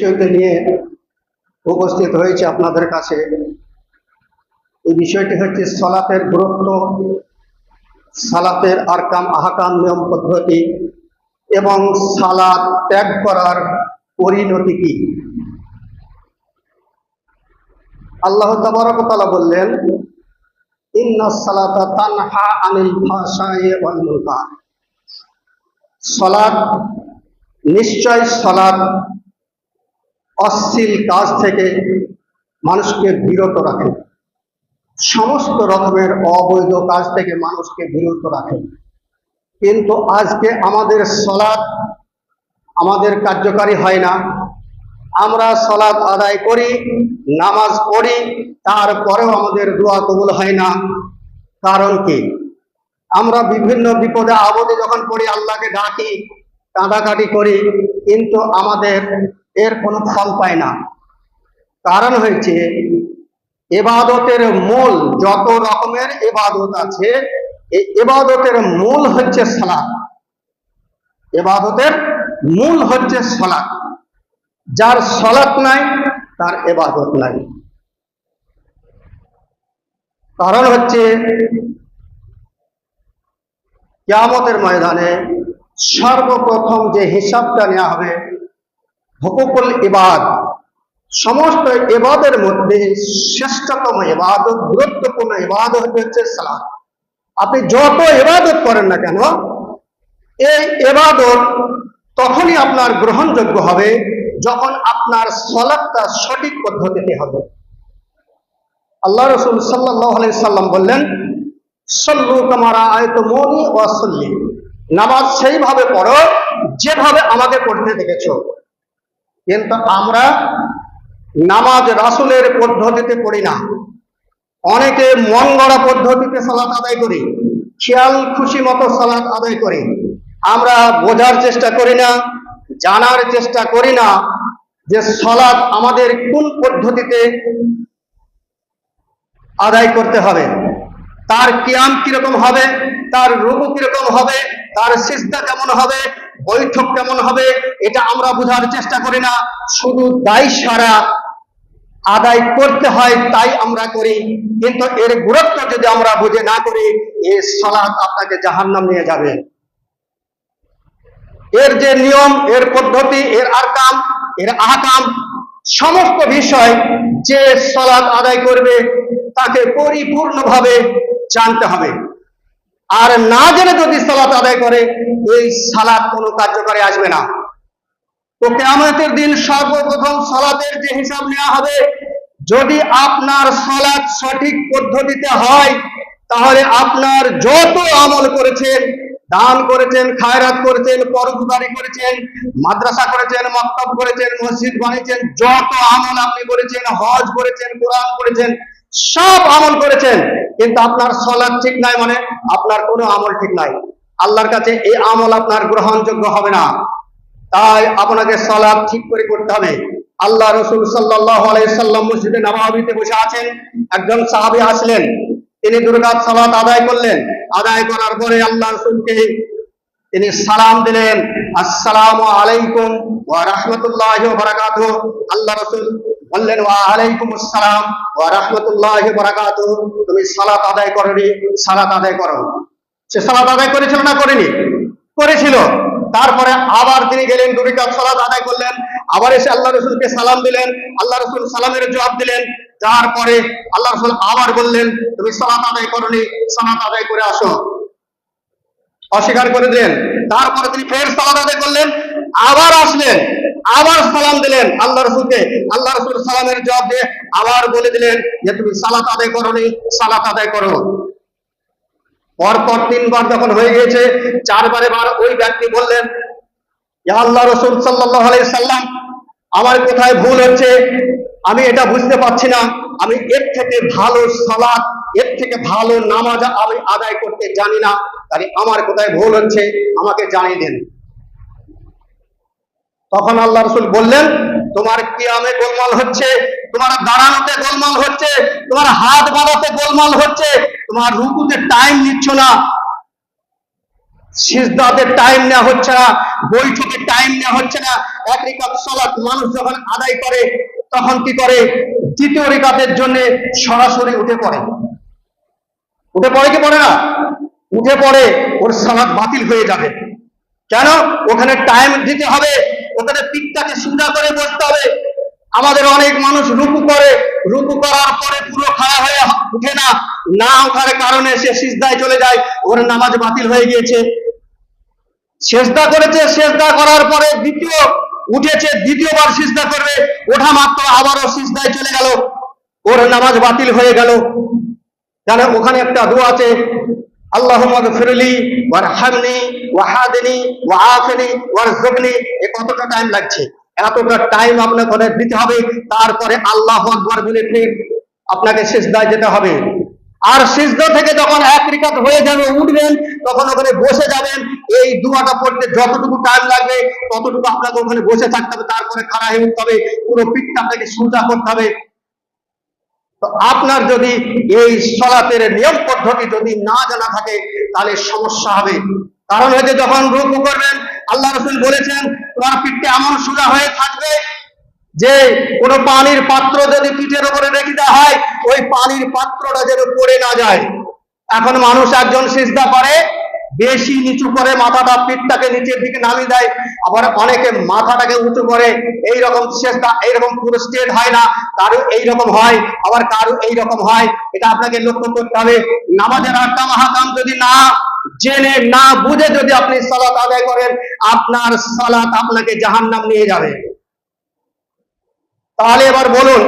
বিষয়টি নিয়ে উপস্থিত হয়েছে আপনাদের কাছে। এই বিষয়টি হচ্ছে সলাতের গুরুত্ব, সালাতের আরকাম, আহকাম, নিয়ম পদ্ধতি এবং সালাত ত্যাগ করার পরিণতি কি? আল্লাহ তাবারকতালা বললেন, ইন্না সালাতা নিশ্চয় সলাৎ অশ্লীল কাজ থেকে মানুষকে বিরত রাখে। সমস্ত রকমের অবৈধ কাজ থেকে মানুষকে বিরত রাখে। কিন্তু আজকে আমাদের সলাদ আমাদের কার্যকারী হয় না। আমরা সলাদ আদায় করি, নামাজ পড়ি, তারপরেও আমাদের দোয়া কবুল হয় না। কারণ কি? আমরা বিভিন্ন বিপদে আপদে যখন পড়ি, আল্লাহকে ডাকি, কাঁদাকাটি করি, কিন্তু আমাদের এর কোনো ফল পায় না। কারণ হয়েছে, এবাদতের মূল যত রকমের এবাদত আছে, এই এবাদতের মূল হচ্ছে সালাত। এবাদতের মূল হচ্ছে সালাত। যার সলাৎ নাই, তার এবাদত নাই। কারণ হচ্ছে, কিয়ামতের ময়দানে সর্বপ্রথম যে হিসাবটা নেওয়া হবে হকুকুল ইবাদ সমস্ত এবাদের মধ্যে শ্রেষ্ঠতম এবাদত গুরুত্বপূর্ণ এবাদত হচ্ছে সালাত। আপনি যত এবাদত করেন না কেন, এই এবাদত তখনই আপনার গ্রহণযোগ্য হবে যখন আপনার সলাপটা সঠিক পদ্ধতিতে হবে। আল্লাহ রসুল সাল্লাহ সাল্লাম বললেন, সল্লু কামারা আয়ত মনি ও সল্লি। নামাজ সেইভাবে পড়ো, যেভাবে আমাকে পড়তে দেখেছ। কিন্তু আমরা নামাজ রাসুলের পদ্ধতিতে পড়ি না। অনেকে মন গড়া পদ্ধতিতে সালাত আদায় করি, খেয়াল খুশি মতো সালাত আদায় করি। আমরা বোঝার চেষ্টা করি না, জানার চেষ্টা করি না যে সলাৎ আমাদের কোন পদ্ধতিতে আদায় করতে হবে, তার কিয়াম কীরকম হবে, তার রুকু কীরকম হবে, তার সিজদা কেমন হবে বৈঠক কেমন হবে এটা আমরা বোঝার চেষ্টা করি না। শুধু দায় সারা আদায় করতে হয়, তাই আমরা করি। কিন্তু এর গুরুত্ব যদি আমরা বুঝে না করি এই সলাৎ আপনাকে জাহান্নাম নিয়ে যাবে। এর যে নিয়ম, এর পদ্ধতি, এর আরকাম, এর আহকাম, সমস্ত বিষয় যে সলাৎ আদায় করবে, তাকে পরিপূর্ণভাবে জানতে হবে। আর না জেনে যদি সালাত আদায় করে, এই সালাত কোনো কার্যকারী আসবে না। তো কেয়ামতের দিন সর্বপ্রথম সালাতের যে হিসাব নেওয়া হবে, যদি আপনার সালাত সঠিক পদ্ধতিতে হয়, তাহলে আপনার যত আমল করেছেন, দান করেছেন, খায়রাত করেছেন, পরোপকারী করেছেন, মাদ্রাসা করেছেন, মক্তব করেছেন, মসজিদ বানিয়েছেন, যত আমল আপনি করেছেন, হজ করেছেন, কোরআন করেছেন সব আমল করেছেন, কিন্তু আপনার সলাদ ঠিক নাই মানে আপনার কোনো আমল ঠিক নাই। আল্লাহর কাছে এই আমল আপনার গ্রহণযোগ্য হবে না। তাই আপনাকে সলাদ ঠিক করে করতে হবে। আল্লাহ রসুল সাল্লাহ আলাইসাল্লাম মসজিদে নবাবিতে বসে আছেন। একজন সাহাবি আসলেন। তিনি দুর্গা সালাত আদায় করলেন। আদায় করার পরে আল্লাহ রসুলকে তিনি সালাম দিলেন, আসসালাম আলাইকুম ওয়া রাহমাতুল্লাহ বারাকাত। আল্লাহ রসুল বললেন, ওয়া আলাইকুম আসসালাম ওয়া রাহমাতুল্লাহ বারাকাত। তুমি সালাত আদায় করনি, সালাত আদায় করো। সে সালাত আদায় করেছিল না করেনি? করেছিল। তারপরে আবার তিনি গেলেন, দুই কাজ সালাত আদায় করলেন। আবার এসে আল্লাহ রসুলকে সালাম দিলেন, আল্লাহ রসুল সালামের জবাব দিলেন। তারপরে আল্লাহ রসুল আবার বললেন, তুমি সালাত আদায় করনি, সালাত আদায় করে আসো। অস্বীকার করে দিলেন। তারপরে তিনি ফের সালাত আদায় করলেন। আবার আসলেন। আবার সালাম দিলেন আল্লাহ রসুলকে। আল্লাহ রসুল সালামের জবাব দিয়ে আবার বলে দিলেন যে, তুমি সালাত আদায় করো নি সালাত আদায় করো। পরপর তিনবার যখন হয়ে গিয়েছে, চারবারে বার ওই ব্যক্তি বললেন আল্লাহ রসুল সাল্লাহ সাল্লাম, আমার কোথায় ভুল হচ্ছে? আমি এটা বুঝতে পারছি না। আমি এর থেকে ভালো সালাত এর থেকে ভালো নামাজ আমি আদায় করতে জানি না। তাহলে আমার কোথায় ভুল হচ্ছে, আমাকে জানিয়ে দেন। তখন আল্লাহ রসুল বললেন, তোমার কি কিয়ামে গোলমাল হচ্ছে, তোমার দাঁড়ানোতে গোলমাল হচ্ছে, তোমার হাত বাড়াতে গোলমাল হচ্ছে, তোমার রুকুতে টাইম নিচ্ছ না। সিজদাতে টাইম নেওয়া হচ্ছে না, বৈঠকে টাইম নেওয়া হচ্ছে না। এক রিকাত সালাত মানুষ যখন আদায় করে তখন কি করে? দ্বিতীয় রিকাতের জন্য সরাসরি উঠে পড়ে। উঠে পড়ে কি পড়ে না? উঠে পড়ে, ওর সালাত বাতিল হয়ে যাবে। কেন? ওখানে টাইম দিতে হবে, ওখানে পিঠটাকে সুন্দর করে বসতে হবে। আমাদের অনেক মানুষ রুকু করে, রুকু করার পরে পুরো খাড়া হয়ে উঠে না না ওঠার কারণে সে সিজদায় চলে যায়, ওর নামাজ বাতিল হয়ে গিয়েছে। সেজদা করেছে, সেজদা করার পরে দ্বিতীয় উঠেছে, দ্বিতীয়বার সিজদা করবে, ওঠা মাত্র, আবারও সিজদায় চলে গেল। ওর নামাজ বাতিল হয়ে গেল। কেন ওখানে একটা দোয়া আছে আল্লাহ ফিরলি ওয়ার হামনি ওয়াহাদিনী ওয়াহাফিনি ওয়ার জগনি এ কতটা টাইম লাগছে? এতটা টাইম আপনাকে ওখানে দিতে হবে, তারপরে আল্লাহ আকবর বলে ফির আপনাকে সিজদায় যেতে হবে। আর সিজদা থেকে যখন এক রিকাত হয়ে যাবে, উঠবেন, তখন ওখানে বসে যাবেন এই দুয়াটা পড়তে যতটুকু টাইম লাগবে, ততটুকু আপনাকে ওখানে বসে থাকতে হবে, তারপরে খাড়া হয়ে উঠতে হবে, পুরো পিঠটা আপনাকে সোজা করতে হবে। তো আপনার যদি এই সলাতের নিয়ম পদ্ধতি যদি না জানা থাকে, তাহলে সমস্যা হবে। কারণ হচ্ছে যখন রুকু করবেন, আল্লাহ রসুল বলেছেন, তোমার পিঠটা এমন সোজা হয়ে থাকবে যে কোনো পানির পাত্র যদি পিঠের উপরে রেখে দেওয়া হয়, ওই পানির পাত্রটা যেন পড়ে না যায়। এখন মানুষ একজন সিজদা করে বেশি নিচু করে মাথাটা পিঠটাকে নিচের দিকে নামিয়ে দেয়। আবার অনেকে মাথাটাকে উঁচু করে এই রকম চেষ্টা এইরকম পুরো স্টেট হয় না, কারও এইরকম হয়, আবার কারও এইরকম হয়। এটা আপনাকে লক্ষ্য করতে হবে। নামাজের আকাম হাকাম যদি না জেনে, না বুঝে যদি আপনি সালাত আদায় করেন, আপনার সালাত আপনাকে জাহান্নাম নিয়ে যাবে। তাহলে এবার বলুন,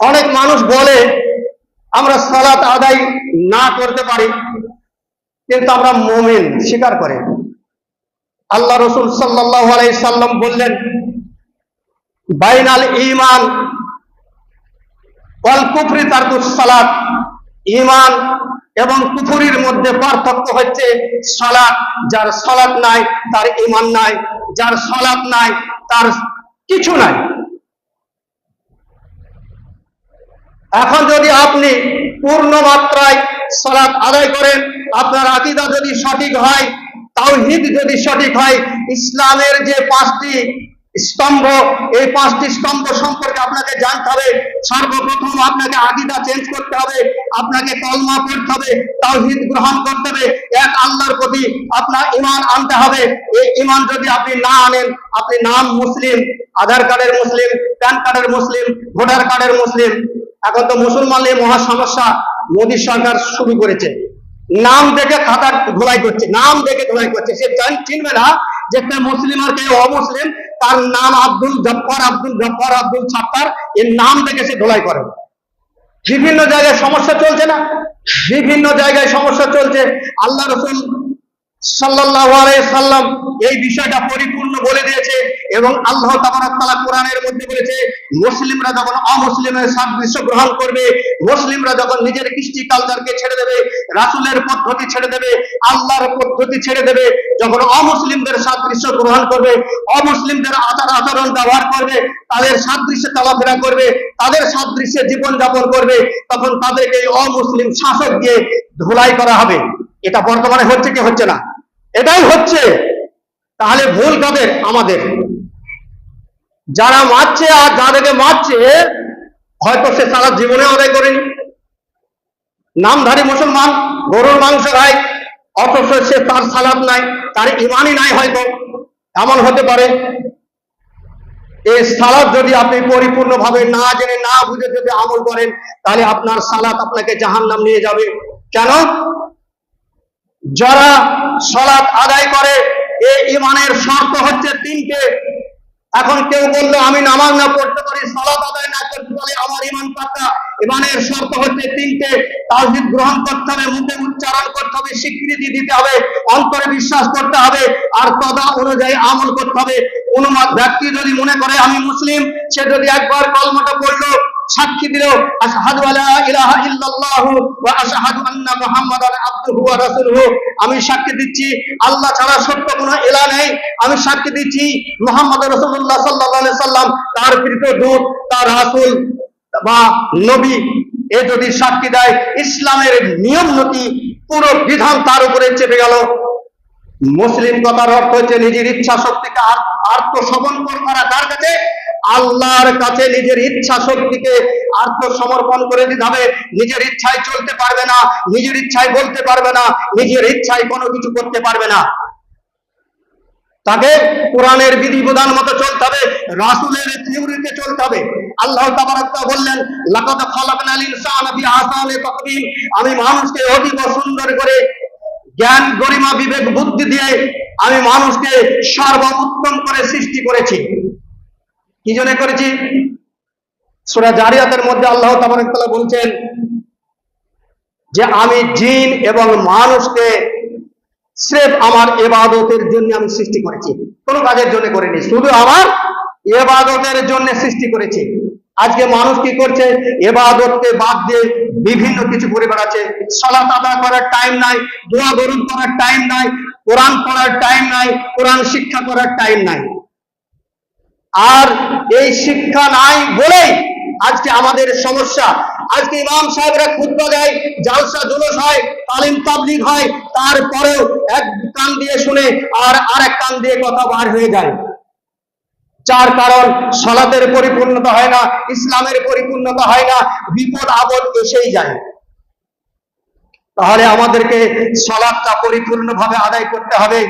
অনেক মানুষ বলে, আমরা সালাত আদায় না করতে পারি। কিন্তু আমরা মোমেন স্বীকার করে। আল্লাহ রসুল সাল্লাহ সাল্লাম বললেন, বাইনাল ইমান অল কুফরি তারকুস সালাত। ইমান এবং কুফুরির মধ্যে পার্থক্য হচ্ছে সালাত। যার সালাত নাই, তার ইমান নাই, যার সালাত নাই, তার কিছু নাই। এখন যদি আপনি পূর্ণ মাত্রায় সালাত আদায় করেন, আপনার আকিদা যদি সঠিক হয় তাও তাওহীদ যদি সঠিক হয়, ইসলামের যে পাঁচটি স্তম্ভ, এই পাঁচটি স্তম্ভ সম্পর্কে আপনাকে জানতে হবে। সর্বপ্রথম আপনাকে আকিদা চেঞ্জ করতে হবে, আপনাকে কলমা পড়তে হবে তাও তাওহীদ গ্রহণ করতে হবে। এক, আল্লাহর প্রতি আপনার ইমান আনতে হবে। এই ইমান যদি আপনি না আনেন, আপনি নাম মুসলিম, আধার কার্ডের মুসলিম, প্যান কার্ডের মুসলিম, ভোটার কার্ডের মুসলিম এখন তো মুসলমান নিয়ে মহা সমস্যা মোদী সরকার শুরু করেছে। নাম দেখে খাতা ধোলাই করছে, নাম দেখে ধোলাই করছে। সে চিনবে না যে মুসলিম আর কে অমুসলিম, তার নাম আব্দুল জব্বার আব্দুল জব্বার, আব্দুল ছাত্তার, এর নাম দেখে সে ধোলাই করে। বিভিন্ন জায়গায় সমস্যা চলছে না? বিভিন্ন জায়গায় সমস্যা চলছে। আল্লাহ রসুল আলাইহি সাল্লাম এই বিষয়টা পরিপূর্ণ বলে দিয়েছে এবং আল্লাহ তাবারক কোরআনের মধ্যে বলেছে, মুসলিমরা যখন অমুসলিমের সাদৃশ্য গ্রহণ করবে, মুসলিমরা যখন নিজের কৃষ্টি কালচারকে ছেড়ে দেবে, রাসূলের পদ্ধতি ছেড়ে দেবে, আল্লাহর পদ্ধতি ছেড়ে দেবে, যখন অমুসলিমদের সাদৃশ্য গ্রহণ করবে, অমুসলিমদের আচার আচরণ ব্যবহার করবে, তাদের সাদৃশ্যে চলাফেরা করবে, তাদের সাদৃশ্যে জীবন যাপন করবে, তখন তাদেরকে এই অমুসলিম শাসক দিয়ে ধুলাই করা হবে। এটা বর্তমানে হচ্ছে কি হচ্ছে না? এটাই হচ্ছে তাহলে ভুল কাদের আমাদের। যারা মারছে আর যাদেরকে মারছে, হয়তো সে সারা জীবনে আদায় করেনি। নামধারী মুসলমান, গরুর মাংস খায়, অথচ সে তার সালাদ নাই, তার ইমানই নাই হয়তো। এমন হতে পারে। এই সালাদ যদি আপনি পরিপূর্ণভাবে না জেনে, না বুঝে যদি আমল করেন, তাহলে আপনার সালাত আপনাকে জাহান্নাম নিয়ে যাবে। কেন? যারা সলাৎ আদায় করে ইমানের শর্ত হচ্ছে তিনটে। এখন কেউ বলল, আমি নামাজ না পড়তে পারি সলাৎ আদায় না করতে পারি, আমার ইমান পাক্কা ইমানের শর্ত হচ্ছে তিনটে। তাওহীদ গ্রহণ করতে হবে, মুখে উচ্চারণ করতে হবে, স্বীকৃতি দিতে হবে, অন্তরে বিশ্বাস করতে হবে, আর তদা অনুযায়ী আমল করতে হবে। কোনো ব্যক্তি যদি মনে করে, আমি মুসলিম, সে যদি একবার কলমাটা পড়ল সাক্ষী দিল আশহাদু আলা ইলাহা ইল্লাল্লাহু ওয়া আশহাদু আন্না মুহাম্মাদান আবদুহু ওয়া রাসূলুহু। আমি সাক্ষী দিচ্ছি, আল্লাহ ছাড়া সত্য কোনো ইলাহ নেই। আমি সাক্ষী দিচ্ছি, মুহাম্মদ রাসূলুল্লাহ সাল্লাল্লাহু আলাইহি সাল্লাম, তার প্রিয় দূত, তার রাসূল বা নবী, এ যদি সাক্ষী দেয়, ইসলামের নিয়ম নীতি, পুরো বিধান তার উপরে চেপে গেল। মুসলিম কথার অর্থ হচ্ছে নিজের ইচ্ছা শক্তিকে আত্মসমর্পণ করা কার কাছে। আল্লাহর কাছে নিজের ইচ্ছা শক্তিকে আত্মসমর্পণ করে দিতে হবে। নিজের ইচ্ছায় চলতে পারবে না, নিজের ইচ্ছায় বলতে পারবে না, নিজের ইচ্ছায় কোনো কিছু করতে পারবে না। তাকে কোরআনের বিধিবিধান মতো চলতে হবে, রাসুলের থিওরিতে চলতে হবে। আল্লাহ তাবারক তাআলা বললেন, লাকাদ খালাকনাল ইনসানা ফি আহসানি তাকবীম। আমি মানুষকে অতীব সুন্দর করে জ্ঞান, গরিমা, বিবেক, বুদ্ধি দিয়ে আমি মানুষকে সর্বোত্তম করে সৃষ্টি করেছি। কি জন্য করেছি? সূরা জারিয়াতের মধ্যে আল্লাহ তাবারক বলছেন যে আমি জিন এবং মানুষকে স্রেফ আমার এবাদতের জন্য আমি সৃষ্টি করেছি। কোনো কাজের জন্য করিনি, শুধু আমার এবাদতের জন্য সৃষ্টি করেছি। আজকে মানুষ কি করছে? এবাদতকে বাদ দিয়ে বিভিন্ন কিছু করে বেড়াচ্ছে। সালাত আদায় করার টাইম নাই, দোয়া গরম করার টাইম নাই, কোরআন পড়ার টাইম নাই, কোরআন শিক্ষা করার টাইম নাই। আর এই শিক্ষা নাই বলেই আজকে আমাদের সমস্যা। আজকে ইমাম সাহেবরা খুতবা দেয়, জালসা জুলুস হয়, তালিম তাবলিগ হয়, তারপরেও এক কান দিয়ে শুনে আর আরেক কান দিয়ে কথা বার হয়ে যায়। যার কারণ সলাতের পরিপূর্ণতা হয় না, ইসলামের পরিপূর্ণতা হয় না, বিপদ আপদ এসেই যায়। তাহলে আমাদেরকে সলাদটা পরিপূর্ণভাবে আদায় করতে হবে।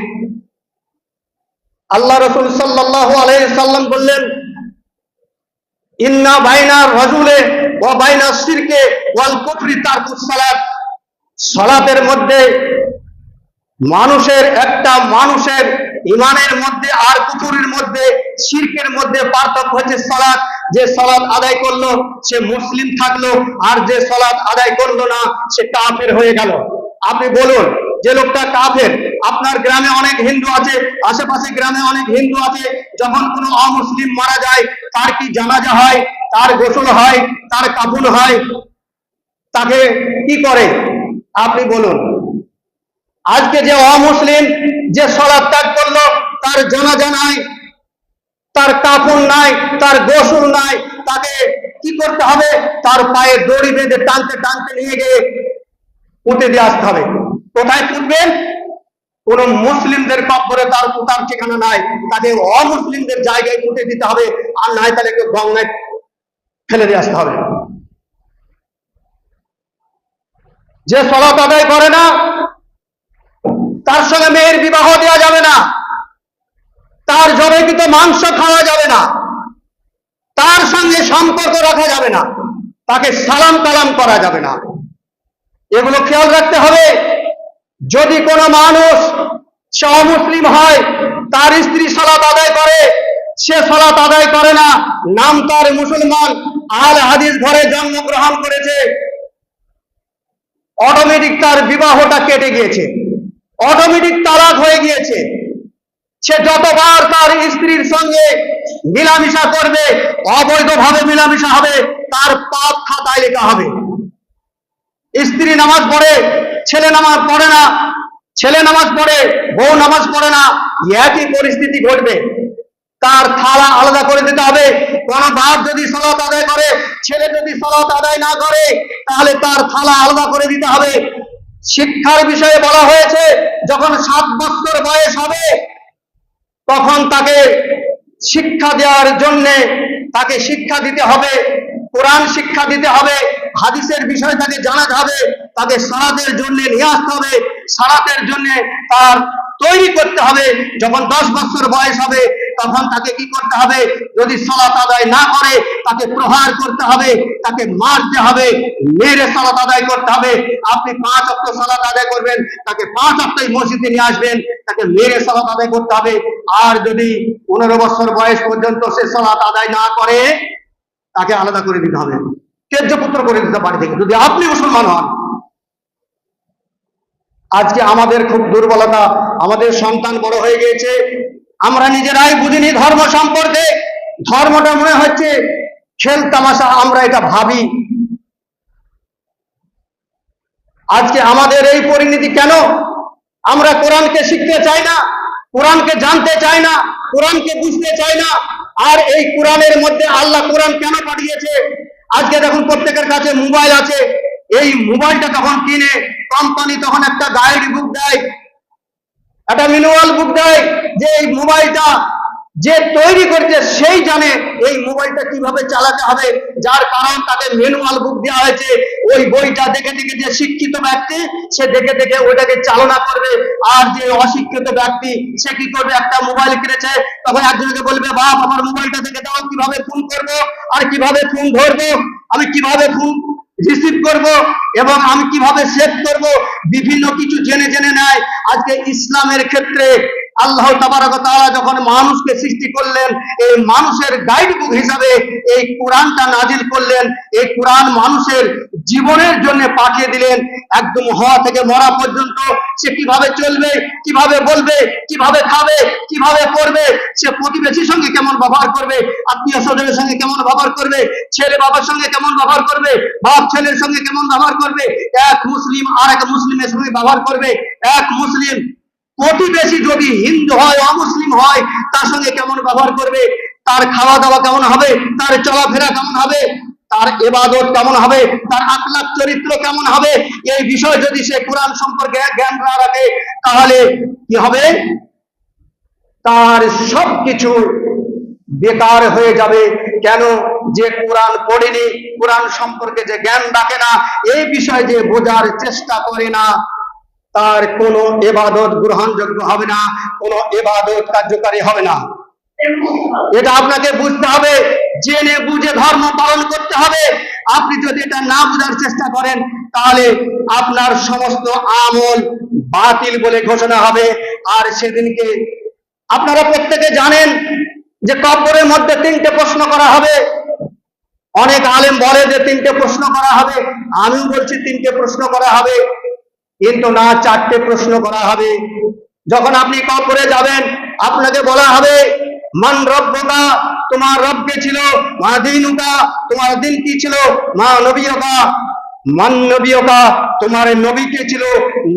আল্লাহ রসুল সাল্লাহ আলাইসাল্লাম বললেন ইন্না বাইনা রজুলে ও বাইনা শিরকে ওয়াল কুফরি তারকুস সালাত। সালাতের মধ্যে মানুষের একটা মানুষের ইমানের মধ্যে আর কুফুরির মধ্যে শিরকের মধ্যে পার্থক্য হচ্ছে সালাত। যে সালাত আদায় করল, সে মুসলিম থাকল, আর যে সালাত আদায় করল না, সে কাফের হয়ে গেল। আপনি বলুন যে লোকটা কাফের, আপনার গ্রামে অনেক হিন্দু আছে, আশেপাশে গ্রামে অনেক হিন্দু আছে, যখন কোনো অমুসলিম মারা যায়, তার কি জানাজা হয়, তার গোসল হয়, তার কাপুন হয়, তাকে কি করে? আপনি বলুন। আজকে যে অমুসলিম যে সলাপ ত্যাগ করল, তার জানাজা নাই, তার কাপড় নাই, তার গোসল নাই, তাকে কি করতে হবে? তার পায়ে দড়ি বেঁধে টানতে টানতে নিয়ে গিয়ে পুঁতে দিয়ে আসতে হবে। কোথায় পুঁতবেন কোন মুসলিমদের কব্বরে তার পুঁতার ঠিকানা নাই তাকে অমুসলিমদের জায়গায় পুঁতে দিতে হবে, আর নাই তাহলে গঙ্গায় ফেলে দিয়ে আসতে হবে। যে সলাত আদায় করে না, তার সঙ্গে মেয়ের বিবাহ দেওয়া যাবে না, তার জবাইকৃত মাংস খাওয়া যাবে না, তার সঙ্গে সম্পর্ক রাখা যাবে না, তাকে সালাম কালাম করা যাবে না। এগুলো খেয়াল রাখতে হবে যদি কোনো মানুষ সে অমুসলিম হয়, তার স্ত্রী সালাত আদায় করে, সে সালাত আদায় করে না, নাম তার মুসলমান। আল হাদিস ঘরে জন্মগ্রহণ করেছে। অটোমেটিক তার বিবাহটা কেটে গিয়েছে। অটোমেটিক তালাক হয়ে গিয়েছে। সে যতবার তার স্ত্রীর সঙ্গে মিলামিশা করবে, অবৈধভাবে মিলামিশা হবে, তার পাপ খাতায় লেখা হবে। স্ত্রী নামাজ পড়ে, ছেলে নামাজ পড়ে না, ছেলে নামাজ পড়ে, বউ নামাজ পড়ে না, একই পরিস্থিতি ঘটবে। তার থালা আলাদা করে দিতে হবে। কোন বাপ যদি সলাত আদায় করে, ছেলে যদি সলাত আদায় না করে, তাহলে তার থালা আলাদা করে দিতে হবে। শিক্ষার বিষয়ে বলা হয়েছে, যখন সাত বছর বয়স হবে, তখন তাকে শিক্ষা দেওয়ার জন্যে তাকে শিক্ষা দিতে হবে, কোরআন শিক্ষা দিতে হবে। হাদিসের বিষয় তাকে জানাতে হবে, তাকে সালাতের জন্য নিয়ে আসতে হবে, সালাতের জন্য তার তৈরি করতে হবে। যখন দশ বছর বয়স হবে, তখন তাকে কি করতে হবে? যদি সালাত আদায় না করে, তাকে প্রহার করতে হবে, তাকে মারতে হবে, মেরে সালাত আদায় করতে হবে। আপনি পাঁচ অক্ট সালাত আদায় করবেন, তাকে পাঁচ অক্টই মসজিদে নিয়ে আসবেন, তাকে মেরে সালাত আদায় করতে হবে। আর যদি পনেরো বছর বয়স পর্যন্ত সে সালাত আদায় না করে, তাকে আলাদা করে দিতে হবে। তেজ্যপুত্র করে দিতে বাড়ি থেকে যদি আপনি মুসলমান হন। আজকে আমাদের খুব দুর্বলতা, আমাদের সন্তান বড় হয়ে গিয়েছে। আমরা নিজেরাই বুঝিনি ধর্ম সম্পর্কে। ধর্মটা মনে হচ্ছে খেল তামাশা, আমরা এটা ভাবি। আজকে আমাদের এই পরিণতি কেন? আমরা কোরআনকে শিখতে চাই না, কোরআনকে জানতে চাই না, কোরআনকে বুঝতে চাই না। আর এই কোরআনের মধ্যে আল্লাহ কোরআন কেন পাঠিয়েছে? আজকে দেখুন প্রত্যেকের কাছে মোবাইল আছে। এই মোবাইলটা তখন কিনে কোম্পানি তখন একটা গাইড বুক দেয়। একটা মিনুয়াল বুক দেয় যে এই মোবাইলটা যে তৈরি করছে সেই জানে এই মোবাইলটা কীভাবে চালাতে হবে, যার কারণ তাকে ম্যানুয়াল বুক দেওয়া হয়েছে। ওই বইটা দেখে দেখে যে শিক্ষিত ব্যক্তি, সে দেখে দেখে ওইটাকে চালনা করবে। আর যে অশিক্ষিত ব্যক্তি, সে কি করবে? একটা মোবাইল কিনেছে। তখন একজনকে বলবে, বাপ, আমার মোবাইলটা দেখে দাও, কীভাবে ফোন করব? আর কীভাবে ফোন ধরবো? আমি কীভাবে ফোন রিসিভ করব? এবং আমি কীভাবে সেভ করব? বিভিন্ন কিছু জেনে জেনে নেয়। আজকে ইসলামের ক্ষেত্রে আল্লাহ তাবারকতালা যখন মানুষকে সৃষ্টি করলেন, এই মানুষের গাইড বুক হিসাবে এই কোরআনটা নাজিল করলেন, এই কোরআন মানুষের জীবনের জন্য পাঠিয়ে দিলেন। একদম হওয়া থেকে মরা পর্যন্ত সে কীভাবে চলবে, কীভাবে বলবে, কীভাবে খাবে, কীভাবে করবে সে প্রতিবেশীর সঙ্গে কেমন ব্যবহার করবে, আত্মীয় স্বজনের সঙ্গে কেমন ব্যবহার করবে, ছেলে বাবার সঙ্গে কেমন ব্যবহার করবে, বাপ ছেলের সঙ্গে কেমন ব্যবহার করবে, এক মুসলিম আর এক মুসলিমের সঙ্গে ব্যবহার করবে, এক মুসলিম প্রতিবেশী যদি হিন্দু হয়, অমুসলিম হয়, তার সঙ্গে কেমন ব্যবহার করবে? তার খাওয়া দাওয়া কেমন হবে? তার চলাফেরা কেমন হবে? তার এবাদত কেমন হবে? তার আকলাক চরিত্র কেমন হবে? এই বিষয় যদি সে কোরআন সম্পর্কে জ্ঞান না রাখে, তাহলে কি হবে? তার সবকিছু বেকার হয়ে যাবে। কেন? যে কোরআন পড়েনি, কোরআন সম্পর্কে যে জ্ঞান রাখে না, এই বিষয়ে যে বোঝার চেষ্টা করে না তার কোনো এবাদত গ্রহণযোগ্য হবে না, কোনো এবাদত কার্যকারী হবে না। এটা আপনাকে বুঝতে হবে, জেনে বুঝে ধর্ম পালন করতে হবে। আপনি যদি এটা না বোঝার চেষ্টা করেন, তাহলে আপনার সমস্ত আমল বাতিল বলে ঘোষণা হবে। আর সেদিনকে আপনারা প্রত্যেকে জানেন যে কবরের মধ্যে তিনটে প্রশ্ন করা হবে। অনেক আলেম বলে যে তিনটে প্রশ্ন করা হবে। আমিও বলছি তিনটে প্রশ্ন করা হবে। কিন্তু না, চারটে প্রশ্ন করা হবে। যখন আপনি কবরে যাবেন, আপনাকে বলা হবে, মান রব্বকা, তোমার রব্বে ছিল, মা দিনুকা, তোমার দিন কি ছিল, মা নবীকা মান নবীকা তোমার নবী কে ছিল?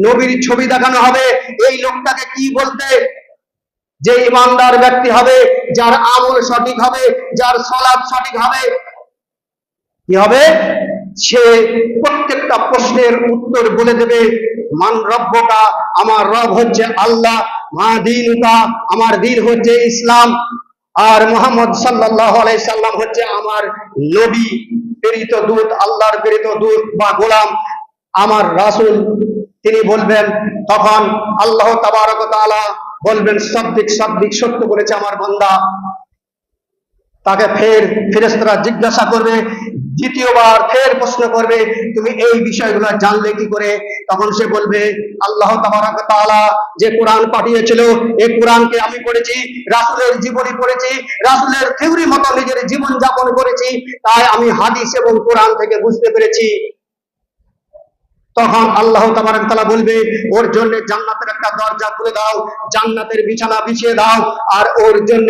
নবীর ছবি দেখানো হবে। এই লোকটাকে কি বলতে যে ইমানদার ব্যক্তি হবে, যার আমল সঠিক হবে, যার সলাপ সঠিক হবে। কি হবে? সে প্রত্যেকটা প্রশ্নের উত্তর বলে দেবে, মান রব্বকা, আমার রব হচ্ছে আল্লাহ, মা দিনুকা, আমার দিন হচ্ছে ইসলাম। আর মোহাম্মদ আলাইহি সাল্লাম হচ্ছে আমার নবী, প্রেরিত দূত, আল্লাহর প্রেরিত দূত বা গোলাম। আমার রাসূল, তিনি বলবেন, তখন আল্লাহ তাবারক তাআলা বলবেন সবদিক সবদিক সত্য বলেছে আমার বান্দা। তাকে ফের ফেরেশতারা জিজ্ঞাসা করবে দ্বিতীয়বার ফের প্রশ্ন করবে, তুমি এই বিষয়গুলো জানলে কি করে? তখন সে বলবে, আল্লাহ তালা যে কোরআন পাঠিয়েছিল এই কোরআনকে আমি পড়েছি, রাসুলের জীবনী পড়েছি, রাসুলের থিউরি মতো নিজের জীবন যাপন করেছি, তাই আমি হাদিস এবং কোরআন থেকে বুঝতে পেরেছি। তখন আল্লাহ তাআলা বলবে, ওর জন্য জান্নাতের একটা দরজা খুলে দাও, জান্নাতের বিছানা বিছিয়ে দাও, আর ওর জন্য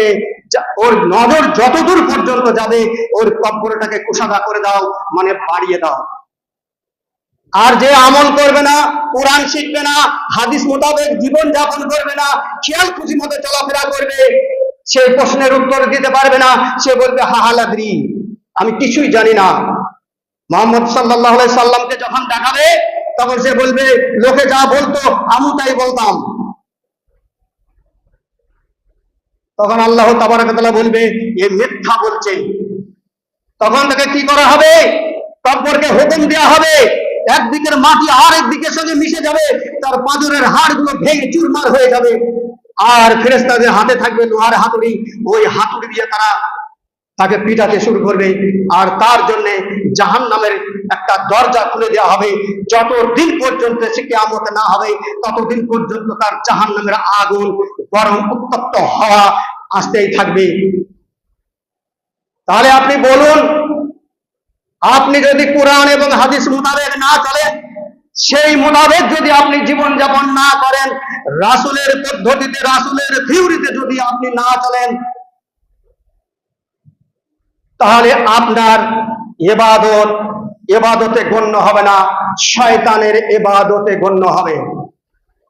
ওর নজর যতদূর পর্যন্ত যাবে, ওর কব্বরটাকে কুশাদা করে দাও মানে বাড়িয়ে দাও। আর যে আমল করবে না, কোরআন শিখবে না, হাদিস মোতাবেক জীবন যাপন করবে না খেয়াল খুশি মতো চলাফেরা করবে সেই প্রশ্নের উত্তর দিতে পারবে না, সে বলবে হাহালাদ্রি আমি কিছুই জানি না। মোহাম্মদ সাল্লাহ সাল্লামকে যখন দেখাবে, তখন সে বলবে, লোকে যা বলতো আমি তাই বলতাম। তখন আল্লাহ তাবারাকাতালা বলবে, এ মিথ্যা বলছে। তখন তাকে কি করা হবে? কব্বরকে হুকুম দেওয়া হবে। একদিকের মাটি আর একদিকের সঙ্গে মিশে যাবে, তার পাঁজরের হাড়গুলো ভেঙে চুরমার হয়ে যাবে। আর ফেরেস্তাদের হাতে থাকবে লোহার হাতুড়ি। ওই হাতুড়ি দিয়ে তারা তাকে পিটাতে শুরু করবে। আর তার জন্য জাহান নামের একটা দরজা খুলে দেওয়া হবে। যতদিন পর্যন্ত সে কেয়ামত না হবে, ততদিন পর্যন্ত তার জাহান নামের আগুন গরম উত্তপ্ত হওয়া আসতেই থাকবে। তাহলে আপনি বলুন, আপনি যদি কোরআন এবং হাদিস মোতাবেক না চলেন, সেই মোতাবেক যদি আপনি জীবন যাপন না করেন, রাসুলের পদ্ধতিতে, রাসুলের থিওরিতে যদি আপনি না চলেন, তাহলে আপনার এবাদত, এবাদতে গণ্য হবে না, শয়তানের এবাদতে গণ্য হবে।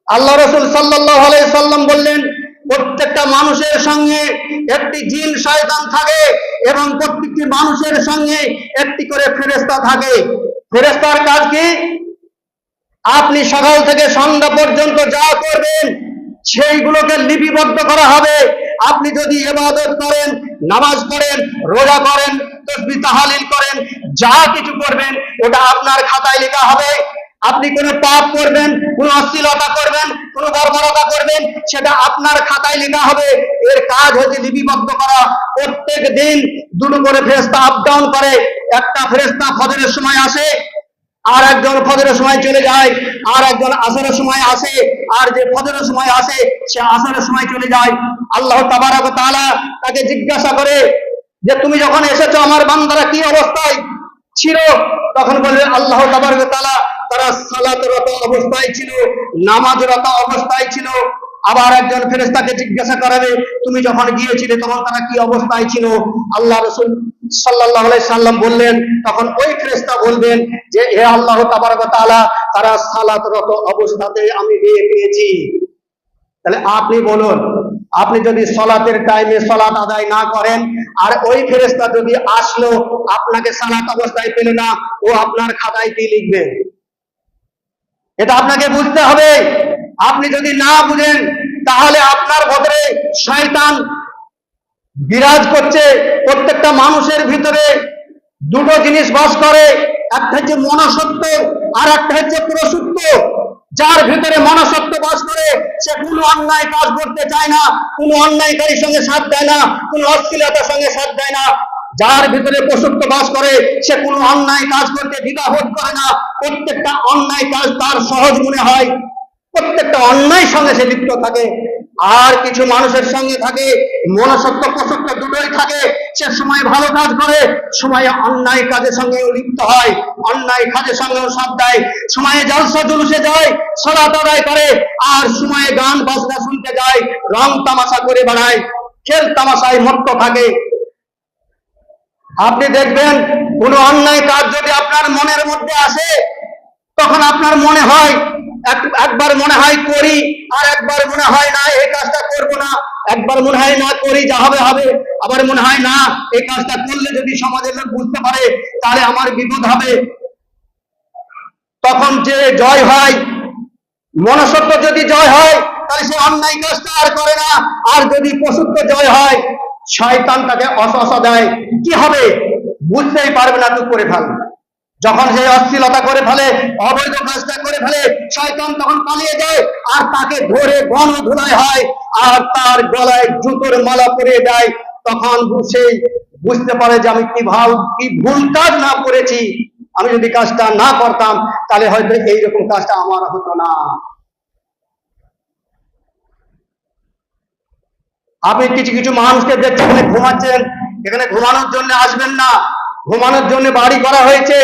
আল্লাহ রসুল সাল্লাহ সাল্লাম বললেন, প্রত্যেকটা মানুষের সঙ্গে একটি জিন শয়তান থাকে এবং প্রত্যেকটি মানুষের সঙ্গে একটি করে ফেরেস্তা থাকে। ফেরেস্তার কাজ কি? আপনি সকাল থেকে সন্ধ্যা পর্যন্ত যা করবেন, সেইগুলোকে লিপিবদ্ধ করা হবে। আপনি যদি এবাদত করেন, নামাজ পড়েন, রোজা করেন তসবি করেন, যা কিছু করবেন, ওটা আপনার খাতায় লেখা হবে। আপনি কোনো পাপ করবেন, কোনো অশ্লীলতা করবেন, কোনো বর্বরতা করবেন, সেটা আপনার খাতায় লেখা হবে। এর কাজ হচ্ছে লিপিবদ্ধ করা। প্রত্যেক দিন দুটো করে ফেরেস্তা আপ ডাউন করে। একটা ফেরেস্তা ফজরের সময় আসে, আর একজন ফজরের সময় চলে যায়, আর একজন আসরের সময় আসে, আর যে ফজরের সময় আসে, সে আসরের সময় চলে যায়। আল্লাহ তাবারক তাআলা তাকে জিজ্ঞাসা করে যে তুমি যখন এসেছ আমার বান্দারা কি অবস্থায় ছিল? তখন বলবে, আল্লাহ তাআলা তারা সালাতরত অবস্থায় ছিল, নামাজরত অবস্থায় ছিল। আবার একজন ফেরেস্তাকে জিজ্ঞাসা করাবে, তুমি যখন গিয়েছিলে তখন তারা কি অবস্থায় ছিল? আল্লাহ রসুল সাল্লাহ সাল্লাম বললেন, তখন ওই ফেরেস্তা বলবেন যে, হে আল্লাহ তাআলা, তারা সালাতরত অবস্থাতে আমি পেয়ে পেয়েছি। তাহলে আপনি বলুন আপনি যদি সলাতের টাইমে সলাত আদায় না করেন, আর ওই ফেরেস্তা যদি আসলো, আপনাকে সালাত অবস্থায় পেলে না, ও আপনার খাতায় কি লিখবে? এটা আপনাকে বুঝতে হবে। আপনি যদি না বুঝেন, তাহলে আপনার ভেতরে শয়তান বিরাজ করছে। প্রত্যেকটা মানুষের ভিতরে দুটো জিনিস বাস করে, একটা হচ্ছে মনসত্ব আর একটা হচ্ছে পুরসত্ব। যার ভিতরে মনসত্ব বাস করে, সে কোনো অন্যায় কাজ করতে চায় না, কোনো অন্যায়কারীর সঙ্গে সাথ দেয় না, কোনো অশ্লীলতার সঙ্গে সাথ দেয় না। যার ভিতরে পশুত্ব বাস করে, সে কোনো অন্যায় কাজ করতে দ্বিধাবোধ করে না। প্রত্যেকটা অন্যায় কাজ তার সহজ মনে হয়। প্রত্যেকটা অন্যায় সঙ্গে সে লিপ্ত থাকে। আর কিছু মানুষের সঙ্গে থাকে, মনসত্ব প্রসত্ব দুটোই থাকে। সে সময় ভালো কাজ করে, সময়ে অন্যায় কাজের সঙ্গেও লিপ্ত হয়, অন্যায় কাজের সঙ্গেও সাথ দেয়। সময়ে জলসা জুলুসে যায় সলাত আদায় করে, আর সময়ে গান বাজনা শুনতে যায়, রং তামাশা করে বেড়ায়, খেল তামাশায় মত্ত থাকে। আপনি দেখবেন, কোন অন্যায় কাজ যদি আপনার মনের মধ্যে আসে, তখন আপনার মনে হয় একবার মনে হয় করি, আর একবার মনে হয় না, এই কাজটা করব না। একবার মনে হয় না করি, যা হবে হবে। আবার মনে হয় না, এই কাজটা করলে যদি সমাজের লোক বুঝতে পারে, তাহলে আমার বিপদ হবে। তখন যে জয় হয় মনসত্ব যদি জয় হয়, তাহলে সে অন্যায় কাজটা আর করে না। আর যদি পশুত্ব জয় হয়, শয়তান তাকে অসহসা দেয়। কি হবে? বুঝতেই পারবে না তুই করে ফেল যখন সে অশ্লীলতা করে ফেলে, অবৈধ কাজটা করে ফেলে, শয়তান তখন পালিয়ে যায় আর তাকে ধরে গণ ধুলাই হয় আর তার গলায় জুতোর মালা পরিয়ে দেয়। তখন সে বুঝতে পারে যে আমি কি ভাব, কি ভুল কাজ না করেছি। আমি যদি কাজটা না করতাম, তাহলে হয়তো এইরকম কাজটা আমার হতো না। আপনি কিছু কিছু মানুষকে দেখছেন, ঘুমাচ্ছেন, এখানে ঘুমানোর জন্য আসবেন না। ঘুমানোর জন্য বাড়ি করা হয়েছে।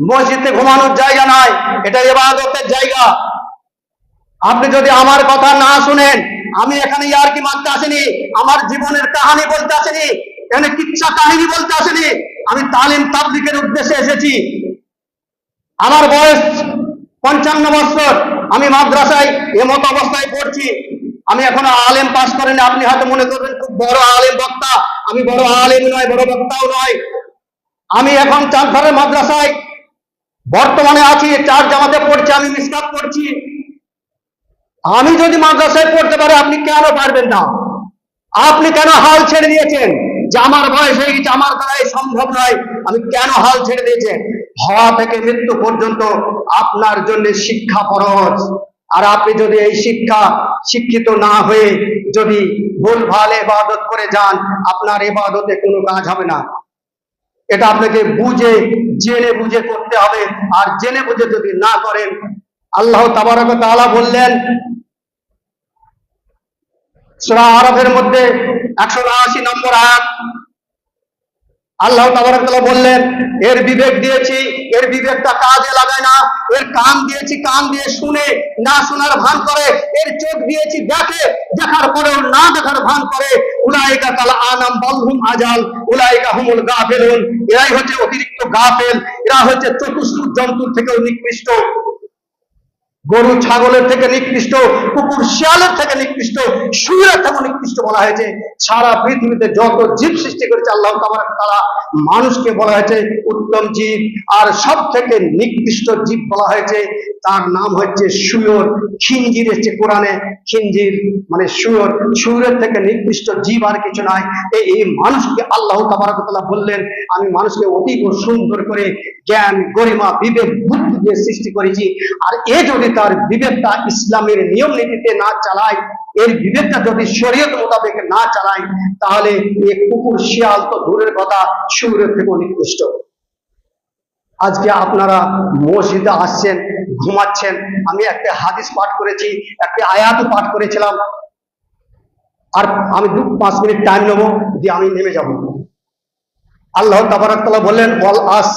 মসজিদে ঘুমানোর জায়গা নয় এটা এবাদতের জায়গা। আপনি যদি আমার কথা না শুনেন, আমি এখানে আর কি মারতে আসিনি, আমার জীবনের কাহানি বলতে আসিনি, এখানে কিচ্ছা কাহিনী বলতে আসিনি, আমি তালিম তাবলিকের উদ্দেশ্যে এসেছি। আমার বয়স পঞ্চান্ন বছর, আমি মাদ্রাসায় এমত অবস্থায় পড়ছি। আমি এখনও আলেম পাস করিনি। আপনি হয়তো মনে করবেন, খুব বড় আলেম বক্তা। আমি বড় আলেম নয়, বড় বক্তাও নয়। আমি এখন চাঁদঘরের মাদ্রাসায় বর্তমানে আছি, চার জামাতে পড়ছি, আমি মিসকাত করছি আমি যদি মাদ্রাসায় পড়তে পারি, আপনি কেন পারবেন না? আপনি কেন হাল ছেড়ে দিয়েছেন? যে আমার বয়স হয়ে গেছে, আমার দ্বারা এই সম্ভব নয়। আমি কেন হাল ছেড়ে দিয়েছেন? হওয়া থেকে মৃত্যু পর্যন্ত আপনার জন্য শিক্ষা ফরজ। আর আপনি যদি এই শিক্ষা শিক্ষিত না হয়ে যদি ভুল ভালো এবাদত করে যান, আপনার এবাদতে কোনো কাজ হবে না। এটা আপনাকে বুঝে, জেনে বুঝে করতে হবে। আর জেনে বুঝে যদি না করেন, আল্লাহ তাবারক তাআলা বললেন, সূরা আরবের মধ্যে একশো আশি নম্বর আয়াত আল্লাহ তাবারক তাআলা বললেন, এর বিবেক দিয়েছি, এর বিবেকটা কাজে লাগায় না, এর কান দিয়েছি কান দিয়ে শুনে, না শোনার ভান করে, এর চোখ দিয়েছি দেখে, দেখার পরেও না দেখার ভান করে। উলাইকা কালা আনাম বলহুম আজাল, উলাইকা হুমুল গাফেলুন। এরাই হচ্ছে অতিরিক্ত গাফেল, এরা হচ্ছে চতুষ্পুর জন্তুর থেকেও নিকৃষ্ট। গরু, ছাগলের থেকে নিকৃষ্ট, কুকুর, শিয়ালের থেকে নিকৃষ্ট শুয়ের থেকে নিকৃষ্ট বলা হয়েছে। সারা পৃথিবীতে যত জীব সৃষ্টি করেছে, আল্লাহ তারা মানুষকে বলা হয়েছে উত্তম জীব। আর সব থেকে নিকৃষ্ট জীব বলা হয়েছে, তার নাম হচ্ছে সুয়র। খিঞ্জির এসছে কোরআনে, খিঞ্জির মানে সুয়র। সুয়রের থেকে নিকৃষ্ট জীব আর কিছু নাই। এই মানুষকে আল্লাহ তাবারাকাল্লাহ বললেন, আমি মানুষকে অতি সুন্দর করে জ্ঞান, গরিমা, বিবেক, বুদ্ধি দিয়ে সৃষ্টি করেছি। আর এ যদি তার বিবেকটা ইসলামের নিয়ম নীতিতে না চালায়, এর বিবেকটা যদি শরীয়ত মোতাবেক না চালায়, তাহলে এই কুকুর, শিয়াল তো দূরের কথা সুরের থেকেও নিকৃষ্ট। আজকে আপনারা মসজিদে আসছেন, ঘুমাচ্ছেন, আমি একটা হাদিস পাঠ করেছি, একটা আয়াত পাঠ করেছিলাম। আর আমি দু, পাঁচ মিনিট টাইম নেব, দিয়ে আমি নেমে যাব। আল্লাহ তাবারাকাল্লাহ বললেন বল আস,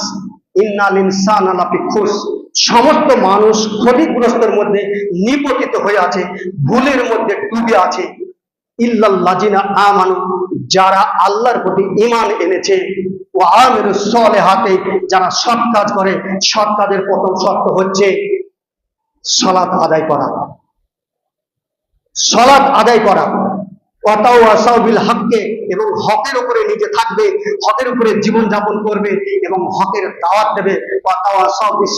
ইন্নাল ইনসান আলাপি খুশ সমস্ত মানুষ ক্ষতিগ্রস্তের মধ্যে নিপতিত হয়ে আছে, ভুলের মধ্যে ডুবে আছে। যারা আল্লাহর প্রতি ঈমান এনেছে ও আমিরু সলেহাতে, যারা সৎ কাজ করে, সৎ কাজের প্রথম শর্ত হচ্ছে সলাৎ আদায় করা। সলাৎ আদায় করা। অতাও আসাউবিল হককে এবং হকের উপরে নিজে থাকবে, হকের উপরে জীবন যাপন করবে এবং হকের দাওয়াত দেবে। অতাও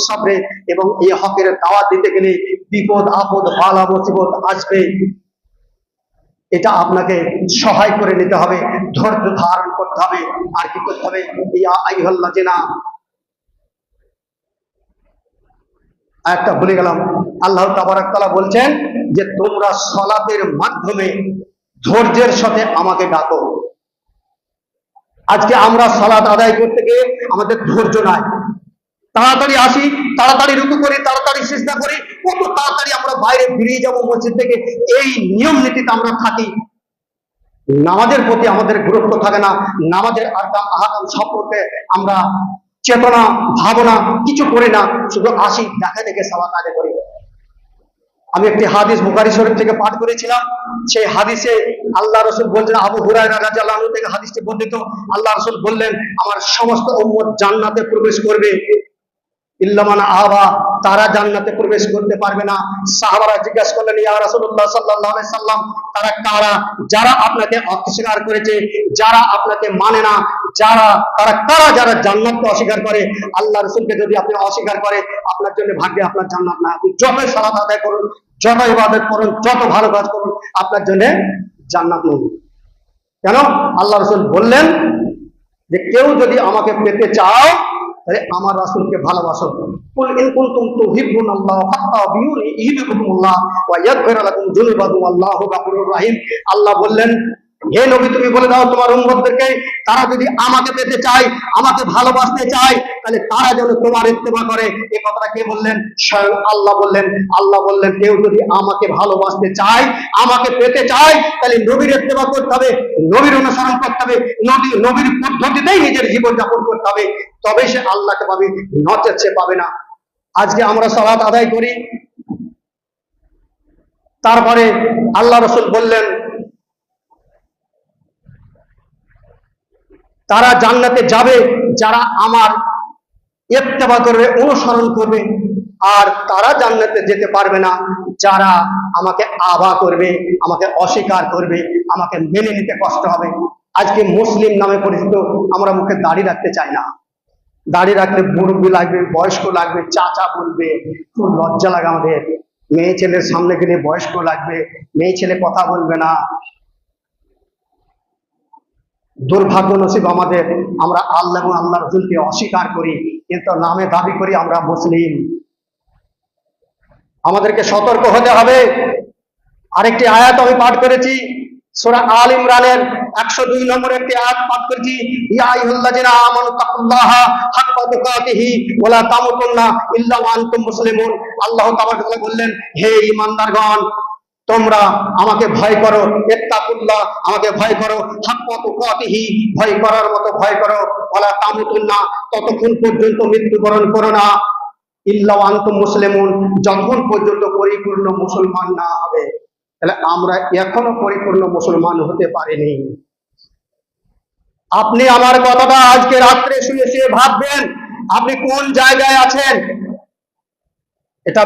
সবরে এবং এই হকের দাওয়াত দিতে গেলে বিপদ, আপদ, বালা, মুসিবত আসবে। এটা আপনাকে সহায় করে নিতে হবে, ধৈর্য ধারণ করতে হবে। আর কি করতে হবে? আইহাল্লা জেনা। একটা ভুলে গেলাম। আল্লাহ তাবারাকাল্লাহ বলছেন যে তোমরা সলাতের মাধ্যমে ধৈর্যের সাথে আমাকে ডাকো। আজকে আমরা সালাত আদায় করতে গিয়ে আমাদের ধৈর্য নাই। তাড়াতাড়ি আসি, তাড়াতাড়ি রুকু করি, তাড়াতাড়ি চেষ্টা করি, কত তাড়াতাড়ি আমরা বাইরে বেরিয়ে যাব মসজিদ থেকে, এই নিয়ম নীতিতে আমরা থাকি। নামাজের প্রতি আমাদের গুরুত্ব থাকে না, নামাজের আকাম আহাকাম সম্পর্কে আমরা চেতনা, ভাবনা কিছু করি না, শুধু আসি, দেখা দেখে সালাত আদায় করি। আমি একটি হাদিস বুখারী শরীফ থেকে পাঠ করেছিলাম। সেই হাদিসে আল্লাহ রসুল বলছেন, আবু হুরায় রাজা আল্লাহ থেকে হাদিসটি বর্ণিত। আল্লাহ রসুল বললেন, আমার সমস্ত জান্নাতে প্রবেশ করবে। তারা জান্নাতে প্রবেশ করতে পারবে না। সাহাবারা জিজ্ঞাসা করলেন, ইয়া রাসূলুল্লাহ সাল্লাল্লাহু আলাইহি সাল্লাম, তারা কারা? যারা আপনাকে অস্বীকার করেছে, যারা আপনাকে মানে না, যারা, তারা কারা যারা জান্নাতকে অস্বীকার করে? আল্লাহ রাসূলকে যদি আপনি অস্বীকার করে, আপনার জন্য ভাগ্যে আপনার জান্নাত না। আপনি যত সালাত আদায় করুন যত ইবাদত করুন, যত ভালো কাজ করুন, আপনার জন্য জান্নাত নেই। কেন? আল্লাহ রাসূল বললেন যে, কেউ যদি আমাকে পেতে চাও তাহলে আমার রাসূলকে ভালোবাসো। কুল ইন কুনতুম তুহিব্বুনাল্লাহ ফাত্তাবিউনি ইউহিব্বুকুমুল্লাহ ওয়া ইয়াগফির লাকুম যুনুবাকুম আল্লাহু গাফুরুর রাহিম। আল্লাহ বললেন হে নবী, তুমি বলে দাও তোমার উম্মতদেরকে, তারা যদি আমাকে পেতে চায়, আমাকে ভালোবাসতে চায়, তাহলে তারা যেন তোমার ইত্তেবা করে। এই কথাটা কে বললেন? স্বয়ং আল্লাহ বললেন। আল্লাহ বললেন, কেউ যদি আমাকে ভালোবাসতে চায়, আমাকে পেতে চায়, তাহলে নবীর ইত্তেবা করতে হবে, নবীর অনুসরণ করতে হবে, নবী, নবীর পদ্ধতিতেই নিজের জীবন যাপন করতে হবে। তবে সে আল্লাহকে পাবে, নচেত সে পাবে না। আজকে আমরা সালাত আদায় করি। তারপরে আল্লাহ রসুল বললেন তারা জান্নাতে যাবে, যারা আমার ইত্তেবা করবে, অনুসরণ করবে, আর তারা জান্নাতে যেতে পারবে না। যারা আমাকে আভা করবে, আমাকে অস্বীকার করবে, আমাকে মেনে নিতে কষ্ট হবে। আজকে মুসলিম নামে পরিচিত, আমরা মুখে দাড়ি রাখতে চাই না। দাড়ি রাখলে মুরব্বী লাগবে, বয়স্ক লাগবে, চাচা বলবে, খুব লজ্জা লাগে আমাদের। মেয়ে ছেলের সামনে গেলে বয়স্ক লাগবে, মেয়ে ছেলে কথা বলবে না। দুর্ভাগ্য নসিব আমাদের, আমরা আল্লাহ এবং আল্লাহ রসুলকে অস্বীকার করি, কিন্তু নামে দাবি করি আমরা মুসলিম। আমাদেরকে সতর্ক হতে হবে। আরেকটি আয়াত আমি পাঠ করেছি, সূরা আল ইমরানের 102 নম্বর একটি আয়াত পাঠ করেছি আল্লাহ বললেন, হে ঈমানদারগণ তোমরা আমাকে ভয় করো, ইত্তাকুল্লাহ, আমাকে ভয় করো, হাক্কা তুকাতিহি, ভয় করার মতো ভয় করো ওয়া লা তামুতুন্না, ততক্ষণ পর্যন্ত মৃত্যুবরণ করো না। ইল্লা আনতুম মুসলিমুন, যতক্ষণ পর্যন্ত পরিপূর্ণ মুসলমান না হবে। তাহলে আমরা এখনও পরিপূর্ণ মুসলমান হতে পারিনি। আপনি আমার কথাটা আজকে রাত্রে শুয়ে শুয়ে ভাববেন, আপনি কোন জায়গায় আছেন? এটা